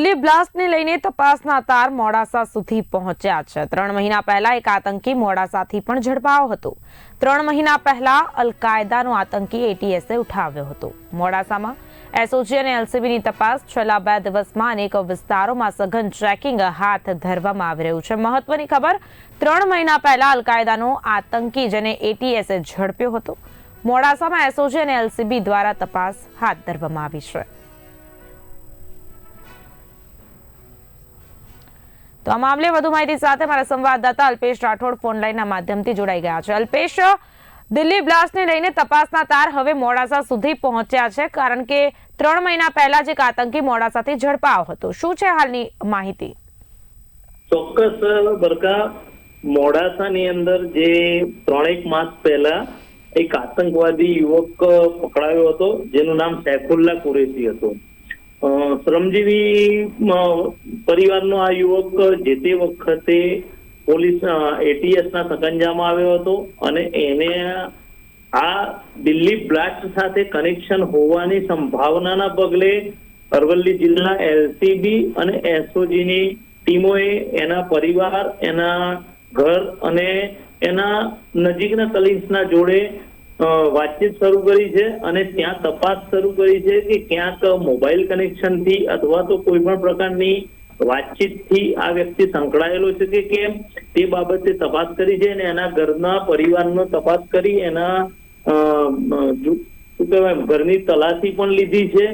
દિલ્હી બ્લાસ્ટને લઈને તપાસના તાર મોડાસા સુધી પહોંચ્યા છે. ત્રણ મહિના પહેલા એક આતંકી મોડાસાથી પણ ઝડપાયો હતો. ત્રણ મહિના પહેલા અલકાયદાનો આતંકી એટીએસે ઉઠાવ્યો હતો. મોડાસામાં એસઓજી અને એલસીબીની તપાસ છેલ્લા બે દિવસમાં અનેક વિસ્તારોમાં સઘન ટ્રેકિંગ હાથ ધરવામાં આવી રહ્યું છે. મહત્વની ખબર, ત્રણ મહિના પહેલા અલકાયદાનો આતંકી જેને એટીએસે ઝડપ્યો હતો. મોડાસામાં એસઓજી અને એલસીબી દ્વારા તપાસ હાથ ધરવામાં આવી છે. તો આ મામલે વધુ માહિતી સાથે મારા સંવાદદાતા અલ્પેશ રાઠોડ ફોન લાઈનના માધ્યમથી જોડાઈ ગયા છે. અલ્પેશ, દિલ્હી બ્લાસ્ટને લઈને તપાસના તાર હવે મોડાસા સુધી પહોંચ્યા છે, કારણ કે ત્રણ મહિના પહેલા જ આતંકી મોડાસાથી ઝડપાયો હતો. શું છે હાલની માહિતી? ચોક્કસ, બરકા, મોડાસાની અંદર જે ત્રણેક માસ પહેલા એક આતંકવાદી યુવક પકડાયો હતો, જેનું નામ સૈફુલ્લા કુરેશી હતું. શ્રમજીવી પરિવારનો આ યુવક જે તે વખતે પોલીસ એટીએસ ના સકંજામાં આવ્યો હતો અને એને આ દિલ્હી બ્લાસ્ટ સાથે કનેક્શન હોવાની સંભાવનાના પગલે અરવલ્લી જિલ્લા એલસીબી અને એસઓજી ની ટીમોએ એના પરિવાર, એના ઘર અને એના નજીકના કલીગ્સના જોડે વાતચીત શરૂ કરી છે અને ત્યાં તપાસ શરૂ કરી છે કે ક્યાંક મોબાઈલ કનેક્શનથી અથવા તો કોઈ પણ પ્રકારની વાતચીતથી આ વ્યક્તિ સંકળાયેલો છે કે કેમ તે બાબતે તપાસ કરી છે અને એના ઘરના પરિવારનો તપાસ કરી એના શું કહેવાય, ઘરની તલાશી પણ લીધી છે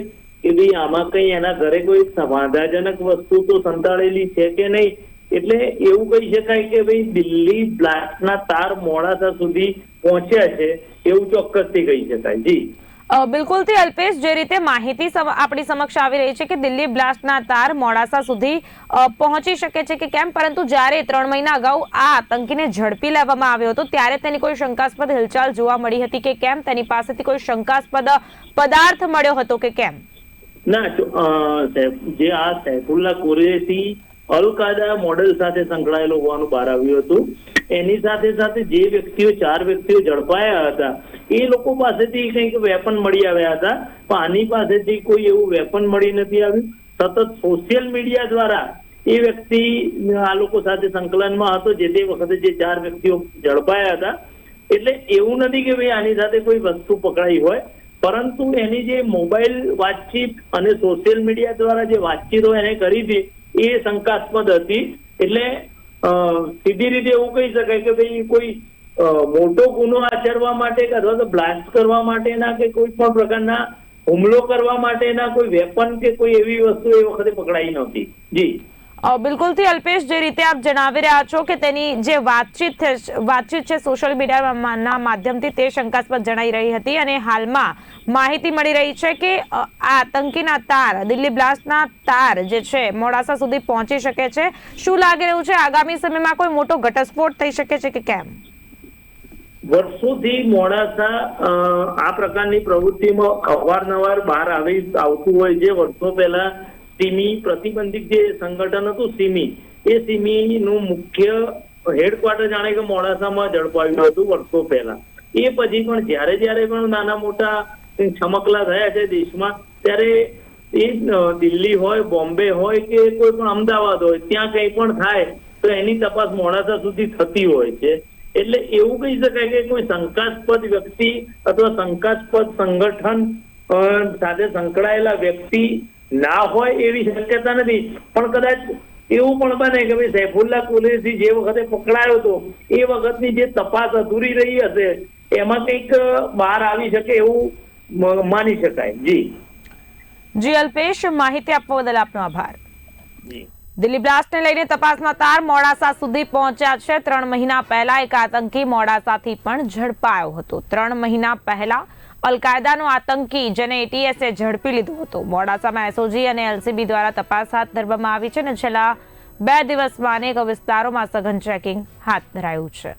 કે ભાઈ આમાં કઈ એના ઘરે કોઈ સમાધાજનક વસ્તુ તો સંતાડેલી છે કે નહીં? એટલે એવું કહી શકાય કે ભાઈ દિલ્હી બ્લાસ્ટના તાર મોડાસા સુધી પહોંચ્યા છે એવું ચોક્કસથી કહી શકાય. જી. બિલકુલથી અલ્પેશ જે રીતે માહિતી આપણી સમક્ષ આવી રહી છે કે દિલ્હી બ્લાસ્ટના તાર મોડાસા સુધી પહોંચી શકે છે કે કેમ? પરંતુ જ્યારે ત્રણ મહિના અગાઉ આ આતંકીને ઝડપી લેવામાં આવ્યો હતો ત્યારે તેની કોઈ શંકાસ્પદ હિલચાલ જોવા મળી હતી કે કેમ? તેની પાસેથી કોઈ શંકાસ્પદ પદાર્થ મળ્યો હતો કે કેમ? ના જો, આ સૈફુલ્લા કુરેશી અલકાયદા મોડેલ સાથે સંકળાયેલો હોવાનું બહાર આવ્યું હતું. એની સાથે સાથે જે વ્યક્તિઓ, ચાર વ્યક્તિઓ ઝડપાયા હતા, એ લોકો પાસેથી કંઈક વેપન મળી આવ્યા હતા. પણ આની પાસેથી કોઈ એવું વેપન મળી નથી આવ્યું. સતત સોશિયલ મીડિયા દ્વારા એ વ્યક્તિ આ લોકો સાથે સંકલનમાં હતો, જે તે વખતે જે ચાર વ્યક્તિઓ ઝડપાયા હતા. એટલે એવું નથી કે ભાઈ આની સાથે કોઈ વસ્તુ પકડાઈ હોય. પરંતુ એની જે મોબાઈલ વાતચીત અને સોશિયલ મીડિયા દ્વારા જે વાતચીતો એને કરી હતી એ શંકાસ્પદ હતી. એટલે સીધી રીતે એવું કહી શકાય કે ભાઈ કોઈ મોટો ગુનો આચરવા માટે કે અથવા તો બ્લાસ્ટ કરવા માટેના કે કોઈ પણ પ્રકારના હુમલો કરવા માટેના કોઈ વેપન કે કોઈ એવી વસ્તુ એ વખતે પકડાઈ નહોતી. જી. બિલકુલથી અલ્પેશ, જે રીતે આપ જણાવી રહ્યા છો કે તેની જે વાતચીત વાતચીત છે સોશિયલ મીડિયાના માધ્યમથી તે શંકાસ્પદ જણાઈ રહી હતી અને હાલમાં માહિતી મળી રહી છે કે આ આતંકીના તાર, દિલ્હી બ્લાસ્ટના તાર જે છે, મોડાસા સુધી પહોંચી શકે છે. શું લાગી રહ્યું છે? આગામી સમયમાં કોઈ મોટો ઘટસ્ફોટ થઈ શકે છે કે કેમ? વર્ષોથી મોડાસા આ પ્રકારની પ્રવૃત્તિમાં અવારનવાર બહાર આવી આવતું હોય છે વર્ષો પહેલા સિમી પ્રતિબંધિત જે સંગઠન હતું સિમી, એ સિમી નું મુખ્ય હેડક્વાર્ટર જાણે કે મોડાસામાં ઝડપાયું હતું વર્ષો પહેલા. એ પછી પણ જ્યારે જ્યારે પણ નાના મોટા છમકલા થયા છે દેશમાં, ત્યારે એ દિલ્હી હોય, બોમ્બે હોય કે કોઈ પણ અમદાવાદ હોય, ત્યાં કંઈ પણ થાય, તો એની તપાસ મોડાસા સુધી થતી હોય છે. એટલે એવું કહી શકાય કે કોઈ શંકાસ્પદ વ્યક્તિ અથવા શંકાસ્પદ સંગઠન સાથે સંકળાયેલા વ્યક્તિ ના હોય એવી શક્યતા નથી. પણ કદાચ એવું પણ બને કે ભાઈ સૈફુલ્લા કુરેશી જે વખતે પકડાયો હતો એ વખતની જે તપાસ અધૂરી રહી હશે એમાં કંઈક બહાર આવી શકે એવું માની શકાય. જી. જી અલ્પેશ માહિતી આપવા બદલ આપનો આભાર. જી. દિલ્હી બ્લાસ્ટને લઈને તપાસના તાર મોડાસા સુધી પહોંચ્યા છે. ત્રણ મહિના પહેલા એક આતંકી મોડાસાથી પણ ઝડપાયો હતો. ત્રણ મહિના પહેલા અલકાયદાનો આતંકી જેને એટીએસે ઝડપી લીધો હતો. મોડાસામાં એસઓજી અને એલસીબી દ્વારા તપાસ હાથ ધરવામાં આવી છે અને છેલ્લા બે દિવસમાં અનેક વિસ્તારોમાં સઘન ચેકિંગ હાથ ધરાયું છે.